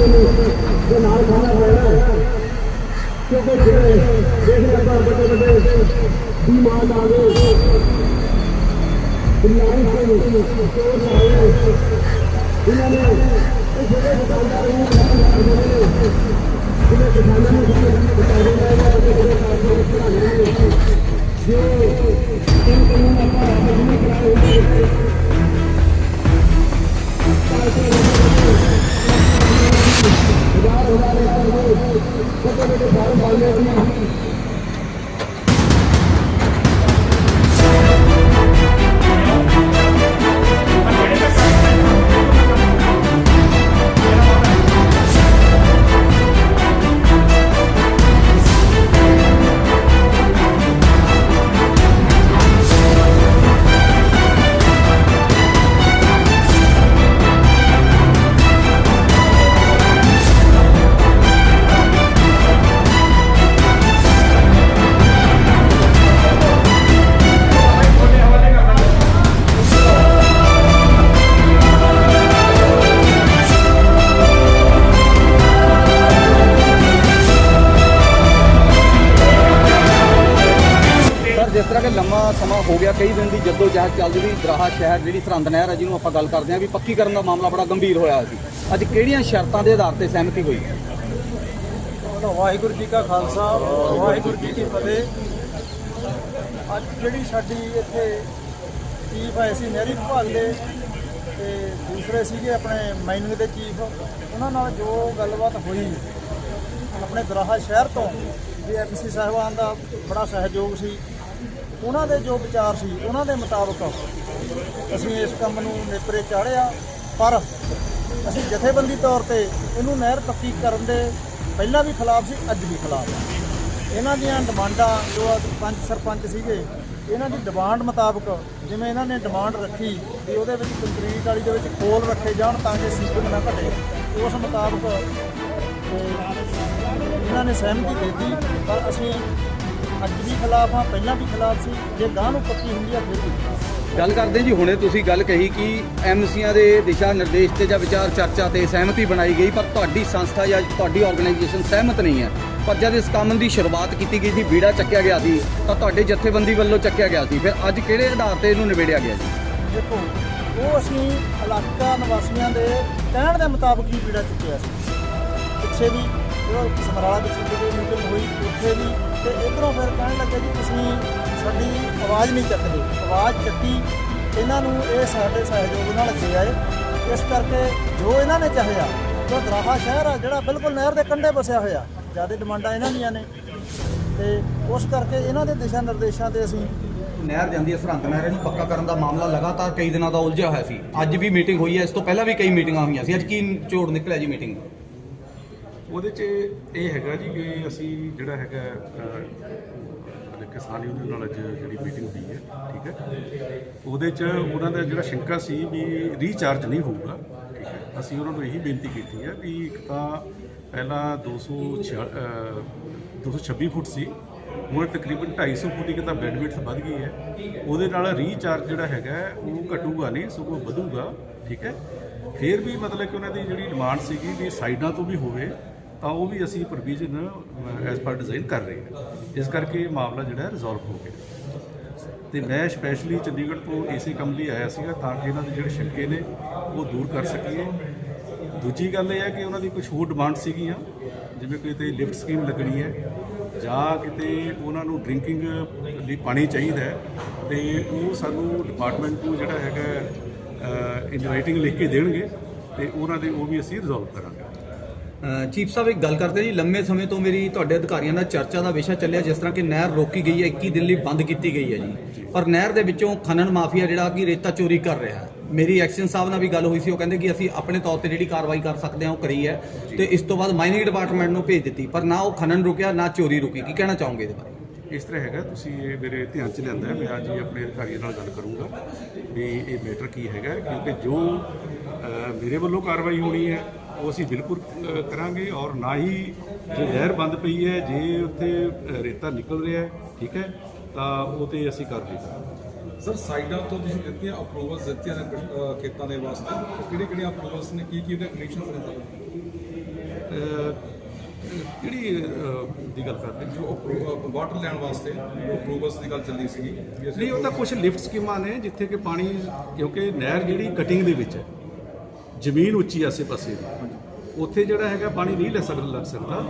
ਦੇ ਨਾਲ ਖਾਣਾ ਪੈਣਾ ਹੈ ਕਿਉਂਕਿ ਜਿਹੜੇ ਦੇਖ ਆਪਾਂ ਵੱਡੇ ਵੱਡੇ ਬਿਮਾਰ ਆ ਗਏ ਬਿਮਾਰੀ ਤੋਂ ਚੋਰ ਆਏ ਇਹਨਾਂ ਨੇ ਇਹ ਜਿਹੜੇ ਦੁਕਾਨਦਾਰ ਨੂੰ ਜਿਹਨੇ ਕਿਸਾਨਾਂ ਨੂੰ ਬਤਾਉਂਦੇ ਨੇ ਕਿ ਜਿਹੜੇ ਕਾਰੋਬਾਰ ਚਲਾਉਣੇ ਨੇ ਜੋ ਇਹ ਕਾਨੂੰਨ ਆਪਾਂ ਲਾਗੂ ਨਹੀਂ ਕਰਾਏ ਹੋਏ ਹਜ਼ਾਰ ਹਜ਼ਾਰ ਏਕੜ ਦੇ ਵੱਡੇ ਵੱਡੇ ਫਾਰਮ ਵਾਲੇ ਸੀ ਕਈ ਦਿਨ ਦੀ ਜੱਦੋ ਜਹਿਦ ਚੱਲਦੀ ਰਹੀ। ਦਰਾਹਾ ਸ਼ਹਿਰ ਜਿਹੜੀ ਸਰਹੰਦ ਨਹਿਰ ਹੈ, ਜਿਹਨੂੰ ਆਪਾਂ ਗੱਲ ਕਰਦੇ ਹਾਂ ਵੀ ਪੱਕੀ ਕਰਨ ਦਾ ਮਾਮਲਾ ਬੜਾ ਗੰਭੀਰ ਹੋਇਆ ਸੀ। ਅੱਜ ਕਿਹੜੀਆਂ ਸ਼ਰਤਾਂ ਦੇ ਆਧਾਰ ਤੇ ਸਹਿਮਤੀ ਹੋਈ? ਵਾਹਿਗੁਰੂ ਜੀ ਕਾ ਖਾਲਸਾ, ਵਾਹਿਗੁਰੂ ਜੀ ਕੀ ਫਤਿਹ। ਅੱਜ ਜਿਹੜੀ ਸਾਡੀ ਇੱਥੇ ਚੀਫ ਆਏ ਸੀ ਨਹਿਰੀ ਵਿਭਾਗ ਦੇ ਤੇ ਦੂਸਰੇ ਸੀਗੇ ਆਪਣੇ ਮਾਈਨਿੰਗ ਦੇ ਚੀਫ। ਉਹਨਾਂ ਨਾਲ ਜੋ ਗੱਲਬਾਤ ਹੋਈ, ਆਪਣੇ ਦਰਾਹਾ ਸ਼ਹਿਰ ਤੋਂ, ਜੇ ਐਮਸੀ ਸਾਹਿਬਾਨ ਦਾ ਬੜਾ ਸਹਿਯੋਗ ਸੀ। ਉਹਨਾਂ ਦੇ ਜੋ ਵਿਚਾਰ ਸੀ, ਉਹਨਾਂ ਦੇ ਮੁਤਾਬਕ ਅਸੀਂ ਇਸ ਕੰਮ ਨੂੰ ਨੇਪਰੇ ਚਾੜਿਆ। ਪਰ ਅਸੀਂ ਜਥੇਬੰਦੀ ਤੌਰ ਤੇ ਇਹਨੂੰ ਨਹਿਰ ਪੱਕੀ ਕਰਨ ਦੇ ਪਹਿਲਾਂ ਵੀ ਖਿਲਾਫ ਸੀ, ਅੱਜ ਵੀ ਖਿਲਾਫ ਹਾਂ ਇਹਨਾਂ ਦੀਆਂ ਡਿਮਾਂਡਾਂ ਜੋ ਅੱਜ ਪੰਜ ਸਰਪੰਚ ਸੀਗੇ, ਇਹਨਾਂ ਦੀ ਡਿਮਾਂਡ ਮੁਤਾਬਕ ਜਿਵੇਂ ਇਹਨਾਂ ਨੇ ਡਿਮਾਂਡ ਰੱਖੀ ਵੀ ਉਹਦੇ ਵਿੱਚ ਕੰਕਰੀਟ ਵਾਲੀ ਦੇ ਵਿੱਚ ਖੋਲ ਰੱਖੇ ਜਾਣ ਤਾਂ ਕਿ ਸੀਵਰੇਜ ਨਾ ਘਟੇ, ਉਸ ਮੁਤਾਬਕ ਇਹਨਾਂ ਨੇ ਸਹਿਮਤੀ ਦੇ ਦਿੱਤੀ। ਪਰ ਅਸੀਂ ਅੱਜ ਵੀ ਖਿਲਾਫ ਹਾਂ ਪਹਿਲਾਂ ਵੀ ਖਿਲਾਫ ਸੀ। ਜੇ ਗਾਂ ਨੂੰ ਪੱਕੀ ਹੁੰਦੀ ਆ ਫਿਰ ਵੀ ਖਿਲਾਫ। ਗੱਲ ਕਰਦੇ ਜੀ ਹੁਣੇ ਤੁਸੀਂ ਗੱਲ ਕਹੀ ਕਿ ਐਮਸੀਆਂ ਦੇ ਦਿਸ਼ਾ ਨਿਰਦੇਸ਼ ਤੇ ਜਾਂ ਵਿਚਾਰ ਚਰਚਾ ਤੇ ਸਹਿਮਤੀ ਬਣਾਈ ਗਈ ਪਰ ਤੁਹਾਡੀ ਸੰਸਥਾ ਜਾਂ ਤੁਹਾਡੀ ਆਰਗੇਨਾਈਜੇਸ਼ਨ ਸਹਿਮਤ ਨਹੀਂ ਹੈ। ਪਰ ਜਦ ਇਸ ਕੰਮ ਦੀ ਸ਼ੁਰੂਆਤ ਕੀਤੀ ਗਈ ਸੀ ਬੀੜਾ ਚੱਕਿਆ ਗਿਆ ਸੀ ਤਾਂ ਤੁਹਾਡੇ ਜਥੇਬੰਦੀ ਵੱਲੋਂ ਚੱਕਿਆ ਗਿਆ ਸੀ। ਫਿਰ ਅੱਜ ਕਿਹੜੇ ਆਧਾਰ ਤੇ ਇਹਨੂੰ ਨਿਬੇੜਿਆ ਗਿਆ ਜੀ? ਦੇਖੋ ਉਹ ਅਸੀਂ ਇਲਾਕਾ ਨਿਵਾਸੀਆਂ ਦੇ ਕਹਿਣ ਦੇ ਮੁਤਾਬਕ ਹੀ ਪੀੜਾ ਚੁੱਕਿਆ ਸੀ। ਪਿੱਛੇ ਵੀ ਸਮਰਾਲਾ ਵਿੱਚ ਜਿਹੜੀ ਮੀਟਿੰਗ ਹੋਈ ਉੱਥੇ ਵੀ ਤੇ ਇਧਰੋਂ ਫਿਰ ਕਹਿਣ ਲੱਗੇ ਜੀ ਤੁਸੀਂ ਸਾਡੀ ਆਵਾਜ਼ ਨਹੀਂ ਚੱਕਦੇ। ਆਵਾਜ਼ ਚੱਕੀ, ਇਹਨਾਂ ਨੂੰ ਇਹ ਸਾਡੇ ਸਹਿਯੋਗ ਨਾਲ ਅੱਗੇ ਆਏ। ਇਸ ਕਰਕੇ ਜੋ ਇਹਨਾਂ ਨੇ ਚਾਹਿਆ, ਜੋ ਦਰਾਹਾ ਸ਼ਹਿਰ ਆ ਜਿਹੜਾ ਬਿਲਕੁਲ ਨਹਿਰ ਦੇ ਕੰਢੇ ਵਸਿਆ ਹੋਇਆ, ਜ਼ਿਆਦਾ ਡਿਮਾਂਡਾਂ ਇਹਨਾਂ ਦੀਆਂ ਨੇ। ਤੇ ਉਸ ਕਰਕੇ ਇਹਨਾਂ ਦੇ ਦਿਸ਼ਾ ਨਿਰਦੇਸ਼ਾਂ ਤੇ ਅਸੀਂ ਨਹਿਰ ਜਾਂਦੀ ਹੈ, ਸਰਹੰਦ ਨਹਿਰ ਨੂੰ ਪੱਕਾ ਕਰਨ ਦਾ ਮਾਮਲਾ ਲਗਾਤਾਰ ਕਈ ਦਿਨਾਂ ਦਾ ਉਲਝਿਆ ਹੋਇਆ ਸੀ। ਅੱਜ ਵੀ ਮੀਟਿੰਗ ਹੋਈ ਹੈ, ਇਸ ਤੋਂ ਪਹਿਲਾਂ ਵੀ ਕਈ ਮੀਟਿੰਗਾਂ ਹੋਈਆਂ ਸੀ। ਅੱਜ ਕੀ ਝੋੜ ਨਿਕਲਿਆ ਜੀ ਮੀਟਿੰਗ ਉਹਦੇ 'ਚ ਇਹ ਹੈਗਾ ਜੀ ਕਿ ਅਸੀਂ ਜਿਹੜਾ ਹੈਗਾ ਅਹ, ਕਿਸਾਨ ਯੂਨੀਅਨ ਨਾਲ ਅੱਜ ਜਿਹੜੀ ਮੀਟਿੰਗ ਹੋਈ ਹੈ ਠੀਕ ਹੈ। ਉਹਦੇ 'ਚ ਉਹਨਾਂ ਦਾ ਜਿਹੜਾ ਸ਼ੰਕਾ ਸੀ ਵੀ ਰੀਚਾਰਜ ਨਹੀਂ ਹੋਊਗਾ ਠੀਕ ਹੈ। ਅਸੀਂ ਉਹਨਾਂ ਨੂੰ ਇਹੀ ਬੇਨਤੀ ਕੀਤੀ ਹੈ ਵੀ ਇੱਕ ਤਾਂ ਪਹਿਲਾਂ 200 ਅਹ, 226 ਫੁੱਟ ਸੀ ਹੁਣ ਤਕਰੀਬਨ 250 ਫੁੱਟ ਇੱਕ ਤਾਂ ਬੈੱਡ ਵਿਡਥ ਵੱਧ ਗਈ ਹੈ। ਉਹਦੇ ਨਾਲ ਰੀਚਾਰਜ ਜਿਹੜਾ ਹੈਗਾ ਉਹ ਘਟੂਗਾ ਨਹੀਂ ਸਗੋਂ ਵਧੂਗਾ ਠੀਕ ਹੈ। ਫਿਰ ਵੀ ਮਤਲਬ ਕਿ ਉਹਨਾਂ ਦੀ ਜਿਹੜੀ ਡਿਮਾਂਡ ਸੀਗੀ ਵੀ ਸਾਈਡਾਂ ਤੋਂ ਵੀ ਹੋਵੇ ਤਾਂ ਉਹ ਵੀ ਅਸੀਂ ਪ੍ਰੋਵੀਜ਼ਨ ਐਸ ਪਰ ਡਿਜ਼ਾਈਨ ਕਰ ਰਹੇ ਹਾਂ। ਇਸ ਕਰਕੇ ਮਾਮਲਾ ਜਿਹੜਾ ਰਿਜ਼ੋਲਵ ਹੋ ਗਿਆ। ਤੇ ਮੈਂ ਸਪੈਸ਼ਲੀ ਚੰਡੀਗੜ੍ਹ ਤੋਂ ਇਸੇ ਕੰਮ ਲਈ ਆਇਆ ਸੀਗਾ ਤਾਂ ਕਿ ਇਹਨਾਂ ਦੇ ਜਿਹੜੇ ਸ਼ੰਕੇ ਨੇ, ਉਹ ਦੂਰ ਕਰ ਸਕੀਏ। ਦੂਜੀ ਗੱਲ ਇਹ ਹੈ ਕਿ ਉਹਨਾਂ ਦੀ ਕੁਝ ਹੋਰ ਡਿਮਾਂਡ ਸੀਗੀਆਂ, ਜਿਵੇਂ ਕਿਤੇ ਲਿਫਟ ਸਕੀਮ ਲੱਗਣੀ ਹੈ, ਜਾਂ ਕਿਤੇ ਉਹਨਾਂ ਨੂੰ ਡਰਿੰਕਿੰਗ ਲਈ ਪਾਣੀ ਚਾਹੀਦਾ ਹੈ, ਤੇ ਉਹ ਸਾਨੂੰ ਡਿਪਾਰਟਮੈਂਟ ਨੂੰ ਜਿਹੜਾ ਹੈਗਾ ਇਨਵਾਈਟਿੰਗ ਲਿਖ ਕੇ ਦੇਣਗੇ, ਤੇ ਉਹਨਾਂ ਦੇ ਉਹ ਵੀ ਅਸੀਂ ਰਿਜ਼ੋਲਵ ਕਰਾਂਗੇ। ਚੀਫ ਸਾਹਿਬ, ਇੱਕ ਗੱਲ ਕਰਦੇ ਜੀ। ਲੰਮੇ ਸਮੇਂ ਤੋਂ ਮੇਰੀ, ਤੁਹਾਡੇ ਅਧਿਕਾਰੀਆਂ ਨਾਲ ਚਰਚਾ ਦਾ ਵਿਸ਼ਾ ਚੱਲਿਆ, ਜਿਸ ਤਰ੍ਹਾਂ ਕਿ ਨਹਿਰ ਰੋਕੀ ਗਈ ਹੈ 21 ਦਿਨ ਲਈ ਬੰਦ ਕੀਤੀ ਗਈ ਹੈ ਜੀ। ਪਰ ਨਹਿਰ ਦੇ ਵਿੱਚੋਂ ਖਨਨ ਮਾਫੀਆ ਜਿਹੜਾ ਕਿ ਰੇਤਾ ਚੋਰੀ ਕਰ ਰਿਹਾ ਹੈ। ਮੇਰੀ ਐਕਸ਼ਨ ਸਾਹਿਬ ਨਾਲ ਵੀ ਗੱਲ ਹੋਈ ਸੀ, ਉਹ ਕਹਿੰਦੇ ਕਿ ਅਸੀਂ ਆਪਣੇ ਤੌਰ ਤੇ ਜਿਹੜੀ ਕਾਰਵਾਈ ਕਰ ਸਕਦੇ ਹਾਂ, ਉਹ ਕਰੀ ਹੈ ਤੇ ਇਸ ਤੋਂ ਬਾਅਦ ਮਾਈਨਿੰਗ ਡਿਪਾਰਟਮੈਂਟ ਨੂੰ ਭੇਜ ਦਿੱਤੀ। ਪਰ ਨਾ ਉਹ ਖਨਨ ਰੁਕਿਆ, ਨਾ ਚੋਰੀ ਰੁਕੀ। ਕੀ ਕਹਿਣਾ ਚਾਹੋਗੇ ਇਹਦੇ ਬਾਰੇ? ਇਸ ਤਰ੍ਹਾਂ ਹੈਗਾ, ਤੁਸੀਂ ਇਹ ਮੇਰੇ ਧਿਆਨ ਚ ਲਿਆਂਦਾ ਮੈਂ ਅੱਜ ਹੀ ਆਪਣੇ ਅਧਿਕਾਰੀਆਂ ਨਾਲ ਗੱਲ ਕਰੂੰਗਾ ਵੀ ਇਹ ਮੈਟਰ ਕੀ ਹੈਗਾ, ਕਿਉਂਕਿ ਜੋ ਮੇਰੇ ਵੱਲੋਂ ਕਾਰਵਾਈ ਹੋਣੀ ਹੈ ਉਹ ਅਸੀਂ ਬਿਲਕੁਲ ਕਰਾਂਗੇ ਔਰ ਨਾ ਹੀ ਜੇ ਲਹਿਰ ਬੰਦ ਪਈ ਹੈ ਜੇ ਉੱਥੇ ਰੇਤਾ ਨਿਕਲ ਰਿਹਾ ਹੈ ਠੀਕ ਹੈ ਤਾਂ ਉਹ ਤੇ ਅਸੀਂ ਕਰ ਦਿੱਤਾ ਸਰ ਸਾਈਡਾਂ ਤੋਂ ਤੁਸੀਂ ਦਿੱਤੀਆਂ ਅਪਰੂਵਲਸ ਦਿੱਤੀਆਂ ਨੇ ਖੇਤਾਂ ਦੇ ਵਾਸਤੇ? ਕਿਹੜੇ ਕਿਹੜੇ ਅਪਰੂਵਲਸ ਨੇ? ਕੀ ਕੀ ਉਹਦੇ ਕੰਡੀਸ਼ਨਸ ਨੇ ਕਿਹੜੀ ਦੀ ਗੱਲ ਕਰਦੇ ਜੋ ਵਾਟਰ ਲੈਣ ਵਾਸਤੇ ਅਪਰੂਵਲਸ ਦੀ ਗੱਲ ਚੱਲਦੀ ਸੀਗੀ। ਨਹੀਂ ਉਹ ਤਾਂ ਕੁਝ ਲਿਫਟ ਸਕੀਮਾਂ ਨੇ ਜਿੱਥੇ ਕਿ ਪਾਣੀ ਕਿਉਂਕਿ ਨਹਿਰ ਜਿਹੜੀ ਕਟਿੰਗ ਦੇ ਵਿੱਚ ਹੈ। ਜ਼ਮੀਨ ਉੱਚੀ ਆਸੇ ਪਾਸੇ ਦੀ। ਉੱਥੇ ਜਿਹੜਾ ਹੈਗਾ ਪਾਣੀ ਨਹੀਂ ਲੈ ਸਕਦਾ ਲੱਗ ਸਕਦਾ।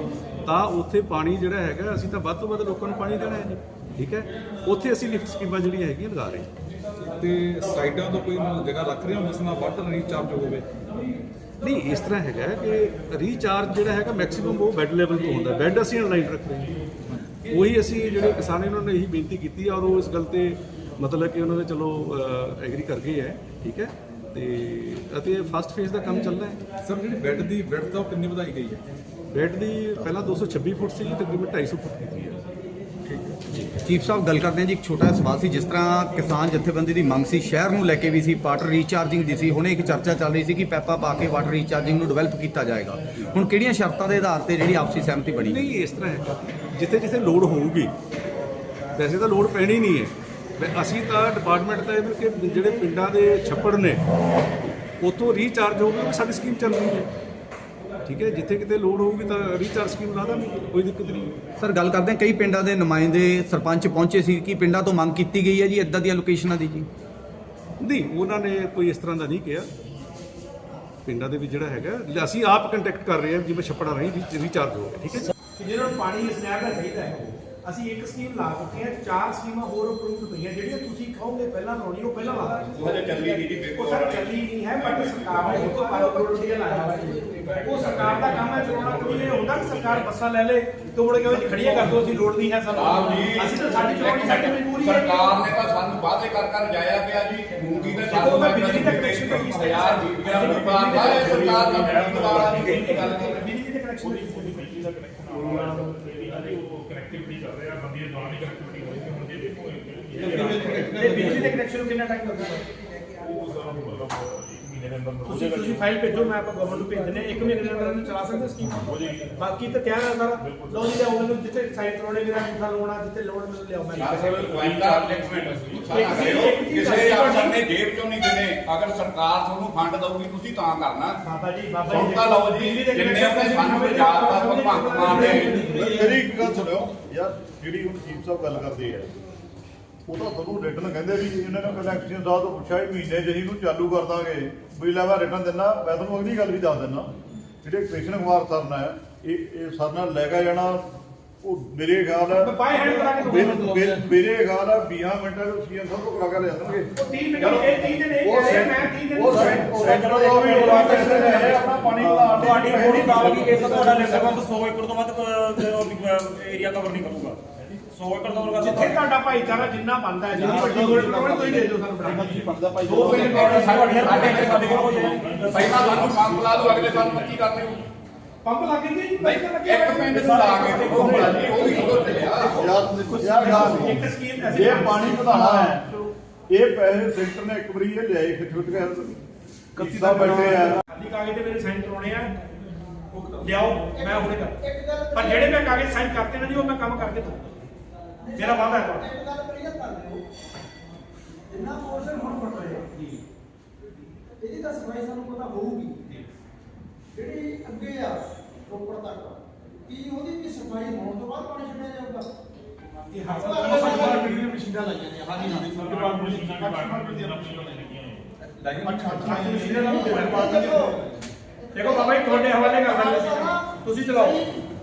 ਤਾਂ ਉੱਥੇ ਪਾਣੀ ਜਿਹੜਾ ਹੈਗਾ ਅਸੀਂ ਤਾਂ ਵੱਧ ਤੋਂ ਵੱਧ ਲੋਕਾਂ ਨੂੰ ਪਾਣੀ ਦੇਣਾ ਹੈ ਜੀ। ਠੀਕ ਹੈ? ਉੱਥੇ ਅਸੀਂ ਲਿਫਟ ਸਕੀਮਾਂ ਜਿਹੜੀਆਂ ਹੈਗੀਆਂ ਲਗਾ ਰਹੇ ਹਾਂ। ਤੇ ਸਾਈਡਾਂ ਤੋਂ ਕੋਈ ਜਗ੍ਹਾ ਰੱਖ ਰਹੇ ਹੋ ਜਿਸ ਨਾਲ ਵਾਟਰ ਰੀਚਾਰਜ ਹੋਵੇ? ਨਹੀਂ ਇਸ ਤਰ੍ਹਾਂ ਹੈਗਾ ਕਿ ਰੀਚਾਰਜ ਜਿਹੜਾ ਹੈਗਾ ਮੈਕਸਿਮਮ ਉਹ ਬੈੱਡ ਲੈਵਲ ਤੋਂ ਹੁੰਦਾ। ਬੈੱਡ ਅਸੀਂ ਅਨਲਾਈਨ ਰੱਖ ਰਹੇ ਹਾਂ। ਉਹੀ ਅਸੀਂ ਜਿਹੜੇ ਕਿਸਾਨ ਨੇ ਉਹਨਾਂ ਨੇ ਇਹੀ ਬੇਨਤੀ ਕੀਤੀ ਔਰ ਉਹ ਇਸ ਗੱਲ ਤੇ ਮਤਲਬ ਕਿ ਉਹਨਾਂ ਨੇ ਚਲੋ ਐਗਰੀ ਕਰ ਗਏ ਹੈ। ਠੀਕ ਹੈ? ਤੇ ਅਤੇ ਫਸਟ ਫੇਜ਼ ਦਾ ਕੰਮ ਚੱਲਦਾ ਹੈ। ਸਰ ਜਿਹੜੀ ਬੈੱਡ ਦੀ ਵਿੱਡਥ ਆ ਉਹ ਕਿੰਨੀ ਵਧਾਈ ਗਈ ਹੈ? ਬੈੱਡ ਦੀ ਪਹਿਲਾਂ 226 ਫੁੱਟ ਸੀ ਤਕਰੀਬਨ 250 ਫੁੱਟ ਕੀਤੀ ਹੈ। ਚੀਫ ਸਾਹਿਬ ਗੱਲ ਕਰਦੇ ਹਾਂ ਜੀ ਇੱਕ ਛੋਟਾ ਜਿਹਾ ਸਵਾਲ ਸੀ ਜਿਸ ਤਰ੍ਹਾਂ ਕਿਸਾਨ ਜਥੇਬੰਦੀ ਦੀ ਮੰਗ ਸੀ ਸ਼ਹਿਰ ਨੂੰ ਲੈ ਕੇ ਵੀ ਸੀ ਵਾਟਰ ਰੀਚਾਰਜਿੰਗ ਦੀ ਸੀ ਹੁਣੇ ਇੱਕ ਚਰਚਾ ਚੱਲ ਰਹੀ ਸੀ ਕਿ ਪੈਪਾ ਪਾ ਕੇ ਵਾਟਰ ਰੀਚਾਰਜਿੰਗ ਨੂੰ ਡਿਵੈਲਪ ਕੀਤਾ ਜਾਏਗਾ। ਹੁਣ ਕਿਹੜੀਆਂ ਸ਼ਰਤਾਂ ਦੇ ਆਧਾਰ ਤੇ ਜਿਹੜੀ ਆਪਸੀ ਸਹਿਮਤੀ ਬਣੀ? ਨਹੀਂ ਇਸ ਤਰ੍ਹਾਂ ਹੈਗਾ ਜਿੱਥੇ ਜਿੱਥੇ ਲੋਡ ਹੋਊਗੀ ਵੈਸੇ ਤਾਂ ਲੋਡ ਪੈਣੀ ਨਹੀਂ ਹੈ। ਅਸੀਂ ਤਾਂ ਡਿਪਾਰਟਮੈਂਟ ਤਾਂ ਇਹਦੇ ਕਿ ਜਿਹੜੇ ਪਿੰਡਾਂ ਦੇ ਛੱਪੜ ਨੇ ਉਤੋਂ ਰੀਚਾਰਜ ਹੋਊਗਾ ਉਹ ਸਾਡੀ ਸਕੀਮ ਚੱਲ ਰਹੀ ਹੈ। ਠੀਕ ਹੈ ਜਿੱਥੇ ਕਿਤੇ ਲੋਡ ਹੋਊਗੀ ਤਾਂ ਰੀਚਾਰਜ ਸਕੀਮ ਲਾ ਦਾਂਗੇ ਕੋਈ ਦਿੱਕਤ ਨਹੀਂ। ਸਰ ਗੱਲ ਕਰਦੇ ਹਾਂ ਕਈ ਪਿੰਡਾਂ ਦੇ ਨੁਮਾਇੰਦੇ ਸਰਪੰਚ ਪਹੁੰਚੇ ਸੀ ਕਿ ਪਿੰਡਾਂ ਤੋਂ ਮੰਗ ਕੀਤੀ ਗਈ ਹੈ ਜੀ ਇਦਾਂ ਦੀਆਂ ਲੋਕੇਸ਼ਨਾਂ ਦੀ ਜੀ? ਨਹੀਂ ਉਹਨਾਂ ਨੇ ਕੋਈ ਇਸ ਤਰ੍ਹਾਂ ਦਾ ਨਹੀਂ ਕਿਹਾ। ਪਿੰਡਾਂ ਦੇ ਵਿੱਚ ਜਿਹੜਾ ਹੈਗਾ ਅਸੀਂ ਆਪ ਕੰਟੈਕਟ ਕਰ ਰਹੇ ਹਾਂ ਜਿਵੇਂ ਛੱਪੜਾ ਰਹੀ ਰੀਚਾਰਜ ਹੋਊਗਾ ਠੀਕ ਹੈ ਕਿ ਜਿਹੜਾ ਪਾਣੀ ਇਸ ਨਹਿਰ ਦਾ ਚਾਹੀਦਾ ਹੈ। ਅਸੀਂ ਇੱਕ ਸਕੀਮ ਲਾ ਚੁੱਕੇ ਹਾਂ ਚਾਰ ਸਕੀਮਾਂ ਹੋਰ ਅਪਰੂਵਡ ਹੋਈਆਂ ਜਿਹੜੀਆਂ ਤੁਸੀਂ ਕਹੋਗੇ ਪਹਿਲਾਂ ਲਾਉਣੀ ਉਹ ਪਹਿਲਾਂ ਲਾ ਦਿਓ। ਉਹ ਹਜੇ ਚੱਲੀ ਨਹੀਂ ਜੀ ਉਹ ਸਰ ਚੱਲੀ ਨਹੀਂ। ਹੈ ਬਟ ਸਰਕਾਰ ਨੇ ਉਹ 5 ਕਰੋੜ ਰੁਪਏ ਲਾਇਆ ਹੋਇਆ ਹੈ। ਉਹ ਸਰਕਾਰ ਦਾ ਕੰਮ ਹੈ ਚਲਾਉਣਾ ਕਿਉਂਕਿ ਇਹ ਹੁੰਦਾ ਕਿ ਸਰਕਾਰ ਬੱਸਾਂ ਲੈ ਲੇ ਤੇ ਮੁੜ ਕੇ ਉਹ ਖੜੀਆਂ ਕਰ ਦੋ ਅਸੀਂ ਲੋੜ ਨਹੀਂ ਹੈ ਸਾਨੂੰ। ਅਸੀਂ ਤਾਂ ਸਾਡੀ ਚਲਾਉਣੀ ਸਾਡੀ ਮਜਬੂਰੀ ਹੈ। ਸਰਕਾਰ ਨੇ ਤਾਂ ਸਾਨੂੰ ਵਾਅਦੇ ਕਰ ਕਰ ਜਾਇਆ ਪਿਆ ਜੀ। ਮੂੰਗੀ ਦੇ ਦੇਖੋ, ਮੈਂ ਬਿਜਲੀ ਦਾ connection ਤਾਂ ਕੀਤਾ। ਹਜ਼ਾਰ ਬੀਬੀਆਂ ਨੂੰ ਪਾਉਂਦਾ ਹੈ ਸਰਕਾਰ ਦਾ ਬਿਜਲੀ ਦੁਆਰਾ ਨਹੀਂ ਕੀਤੀ ਗੱਲ ਨਹੀਂ। ਬਿਜਲੀ ਦੇ ਕਨੈਕਸ਼ਨ ਦੀ ਬਿਜਲੀ ਦਾ ਇਹ ਬਿਜਲੀ ਦੇ ਕਨੈਕਸ਼ਨ ਨੂੰ ਕਿੰਨਾ ਟਾਈਮ ਲੱਗਦਾ? ਤੁਸੀਂ ਤੁਸੀਂ ਫਾਈਲ ਭੇਜੋ ਮੈਂ ਆਪਾਂ ਗਵਰਨਮੈਂਟ ਨੂੰ ਭੇਜ ਦਿੰਦੇ ਹਾਂ। ਇੱਕ ਮਹੀਨੇ ਦੇ ਅੰਦਰ ਅੰਦਰ ਚਲਾ ਸਕਦੇ ਸਕੀਮ ਬਾਕੀ ਤਾਂ ਤਿਆਰ ਹੈ ਸਾਰਾ। ਲਓ ਜੀ ਲਿਆਓ ਮੈਨੂੰ ਜਿੱਥੇ ਸਾਈਟ ਕਰਾਉਣੇ ਮੇਰਾ ਅੰਗੂਠਾ ਲਵਾਉਣਾ ਜਿੱਥੇ ਲੋੜ ਮੈਨੂੰ ਲਿਆਓ ਮੈਂ ਕਿਸੇ ਅਫਸਰ ਨੇ ਜੇਬ ਚੋਂ ਨਹੀਂ ਦਿਨੇ ਅਗਰ ਸਰਕਾਰ ਤੁਹਾਨੂੰ ਫੰਡ ਦਊਗੀ ਤੁਸੀਂ ਤਾਂ ਕਰਨਾ। ਬਾਬਾ ਜੀ ਬਾਬਾ ਹੁਣ ਤਾਂ ਲਓ ਜੀ ਜਿੰਨੇ ਉਹਨੇ ਸਾਨੂੰ ਪੰਜਾਬ ਦਾ ਭਗਵੰਤ ਮਾਨ ਨੇ ਮੇਰੀ ਇੱਕ ਗੱਲ ਸੁਣਿਓ। ਯਾਰ ਜਿਹੜੀ ਹੁਣ ਚੀਫ ਸਾਹਿਬ ਗੱਲ ਕਰਦੇ ਆ ਉਹ ਤਾਂ ਤੁਹਾਨੂੰ ਰਿਟਰਨ ਕਹਿੰਦੇ ਵੀ ਇਹਨਾਂ ਨੇ ਕਨੈਕਸ਼ਨ ਸਾਹਿਬ ਤੋਂ ਪੁੱਛਿਆ ਵੀ ਮਹੀਨੇ ਅਸੀਂ ਇਹਨੂੰ ਚਾਲੂ ਕਰ ਦਾਂਗੇ। ਵੀ ਲੈਵਾ ਰਿਟਰਨ ਦਿੰਨਾ ਮੈਂ ਤੁਹਾਨੂੰ ਅਗਲੀ ਗੱਲ ਵੀ ਦੱਸ ਦਿੰਨਾ ਜਿਹੜੇ ਕ੍ਰਿਸ਼ਨ ਕੁਮਾਰ ਸਰ ਨੇ ਇਹ ਇਹ ਸਰ ਨਾਲ ਲੈ ਕੇ ਜਾਣਾ ਉਹ ਮੇਰੇ ਖਿਆਲ ਹੈ ਮੈਂ ਬਾਈ ਹੈਂਡ ਕਰਾ ਕੇ ਮੇਰੇ ਖਿਆਲ ਹੈ 20 ਮਿੰਟਾਂ ਵਿੱਚ ਸੀਐਮ ਸਾਹਿਬ ਤੋਂ ਕਰਾ ਕੇ ਲੈ ਜਾਣਗੇ ਉਹ 30 ਮਿੰਟ ਇਹ 30 ਦਿਨ ਇਹ ਉਹ ਕਹਿ ਰਹੇ, ਮੈਂ 30 ਦਿਨ ਉਹ ਸੈਂਟ- ਸੈਂਟਰ ਤੋਂ ਵੀ ਬੁਲਾ ਕੇ ਲੈ ਆਏ, ਆਪਣਾ ਪਾਣੀ ਦੀ ਤੁਹਾਡੀ ਪੈਸੇ ਨਾਲ ਦਿੱਤੇ। ਕੀ ਕੇਸ ਤੁਹਾਡਾ ਲਿਟਰ ਪੰਪ 100 ਏਕੜ ਤੋਂ ਵੱਧ ਏਰੀਆ ਕਵਰ ਨਹੀਂ ਕਰੂਗਾ। 100 ਏਕੜ ਤੋਂ ਵੱਧ ਜਿੱਥੇ ਤੁਹਾਡਾ। ਭਾਈਚਾਰਾ ਜਿੰਨਾ ਬਣਦਾ ਹੈ ਜਿੰਨੀ ਵੱਡੀ ਲੋੜ ਕਰਾਉਣੀ ਤੁਸੀਂ ਦੇ ਦਿਓ ਸਾਨੂੰ ਬਰਾਬਰ। ਦੋ ਪਿੰਡ ਸਾਡੇ ਸਾਡੇ ਸਾਡੇ ਕੋਲ ਪਹਿਲਾਂ ਸਾਨੂੰ ਪੰਪ ਲਾ ਦਿਓ ਅਗਲੇ ਸਾਲ 25 ਕਰ ਲਿਓ ਪੰਪ ਲੱਗेंगे ਜੀ ਨਹੀਂ ਇੱਕ ਪਿੰਡ ਨੂੰ ਲਾ ਕੇ ਤੇ ਉਹ ਬਣਾ ਲਈ ਉਹ ਵੀ ਉਦੋਂ ਚੱਲਿਆ? ਯਾਰ ਯਾਰ ਯਾਰ ਇੱਕ ਸਕੀਮ ਐਸੀ ਇਹ ਪਾਣੀ ਵਧਾਣਾ ਹੈ ਇਹ ਪੈਸੇ ਸੈਂਟਰ ਨੇ ਇੱਕ ਵਾਰੀ ਇਹ ਲਿਆਏ ਖਿੱਚ ਖਿੱਚ ਕੇ ਕੱਤੀ ਦਾ ਬੈਠੇ ਆ। ਖਾਲੀ ਕਾਗਜ਼ ਤੇ ਮੇਰੇ ਸਾਈਨ ਕਰਾਉਣੇ ਆ। ਉਹ ਲਿਆਓ ਮੈਂ ਹੁਣੇ ਕਰ ਪਰ ਜਿਹੜੇ ਮੈਂ ਕਾਗਜ਼ ਸਾਈਨ ਕਰਤੇ ਨੇ ਜੀ ਉਹ ਮੈਂ ਕੰਮ ਕਰਕੇ ਦਊਂ ਮੇਰਾ ਵਾਅਦਾ ਹੈ ਤੁਹਾਡਾ। ਇੱਕ ਗੱਲ ਕਲੀਅਰ ਕਰ ਦਿਓ। ਜਿੰਨਾ ਪੋਰਸ਼ਨ ਹੁਣ ਬਣ ਰਿਹਾ। ਇਹਦੀ ਤਾਂ ਸਫ਼ਾਈ ਸਾਨੂੰ ਪਤਾ ਹੋਊਗੀ। ਜਿਹੜੀ ਅੱਗੇ ਆ ਰੋਪੜ ਤੱਕ ਕੀ ਉਹਦੀ ਵੀ ਸਫ਼ਾਈ ਹੋਣ ਤੋਂ ਬਾਅਦ ਪਾਣੀ ਛੱਡਿਆ ਜਾਊਗਾ? ਇਹ ਹਰ ਸਾਲ ਸਰਕਾਰ ਕਿਹੜੀਆਂ ਮਸ਼ੀਨਾਂ ਲਾਈਆਂ ਨੇ ਹਾਂਜੀ ਹਾਂਜੀ ਦੇਖੋ ਬਾਬਾ ਜੀ ਤੁਹਾਡੇ ਹਵਾਲੇ ਕਰ ਅਸੀਂ। ਤੁਸੀਂ ਚਲਾਓ।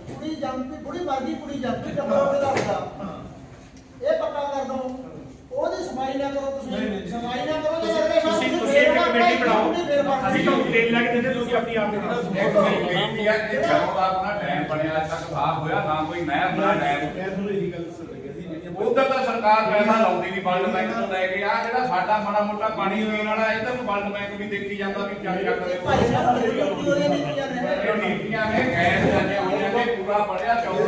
ਕੁੜੀ ਜੰਮਦੀ ਕੁੜੀ ਮਰਦੀ ਕੁੜੀ ਜੰਮਦੀ ਟੱਬਰ ਉਹਦੇ ਦਾ ਇਹ ਪੱਕਾ ਕਰ ਦੋ। ਉਹਦੀ ਸਫ਼ਾਈ ਨਾ ਕਰੋ ਤੁਸੀਂ। ਸਫ਼ਾਈ ਨਾ ਕਰੋ ਤੁਸੀਂ ਤੁਸੀਂ ਇੱਕ ਕਮੇਟੀ ਬਣਾਓ। ਅਸੀਂ ਤੁਹਾਨੂੰ ਤੇਲ ਲੱਗ ਦਿੰਦੇ ਤੁਸੀਂ ਆਪਣੀ ਆਪ ਦੇ ਨਾਲ ਕਮੇਟੀ ਆ ਇਹ ਜਦੋਂ ਆਪਣਾ ਡੈਮ ਬਣਿਆ ਤੱਕ ਸਾਫ਼ ਹੋਇਆ ਨਾ ਕੋਈ ਨਹਿਰ ਬਣਾ ਡੈਮ ਮੈਂ ਤੁਹਾਨੂੰ ਇਹੀ ਗੱਲ ਦੱਸਣ ਲੱਗਿਆ ਸੀ ਉਧਰ ਤਾਂ ਸਰਕਾਰ ਪੈਸਾ ਲਾਉਂਦੀ ਨਹੀਂ ਫੰਡ ਬੈਂਕ ਤੋਂ ਲੈ ਕੇ ਆ ਜਿਹੜਾ ਸਾਡਾ ਮਾੜਾ ਮੋਟਾ ਪਾਣੀ ਪੀਣ ਵਾਲਾ ਇਹ ਤਾਂ ਫੰਡ ਬੈਂਕ ਵੀ ਦੇਖੀ ਜਾਂਦਾ ਵੀ ਕਿਆ ਕਰ ਰਹੇ ਭਾਈ ਸਾਹਿਬ ਨੀਤੀਆਂ ਨੇ। ਗੈਸ ਜਾਂਦੇ ਹੋਈਆਂ ਪੂਰਾ ਪੜਿਆ 14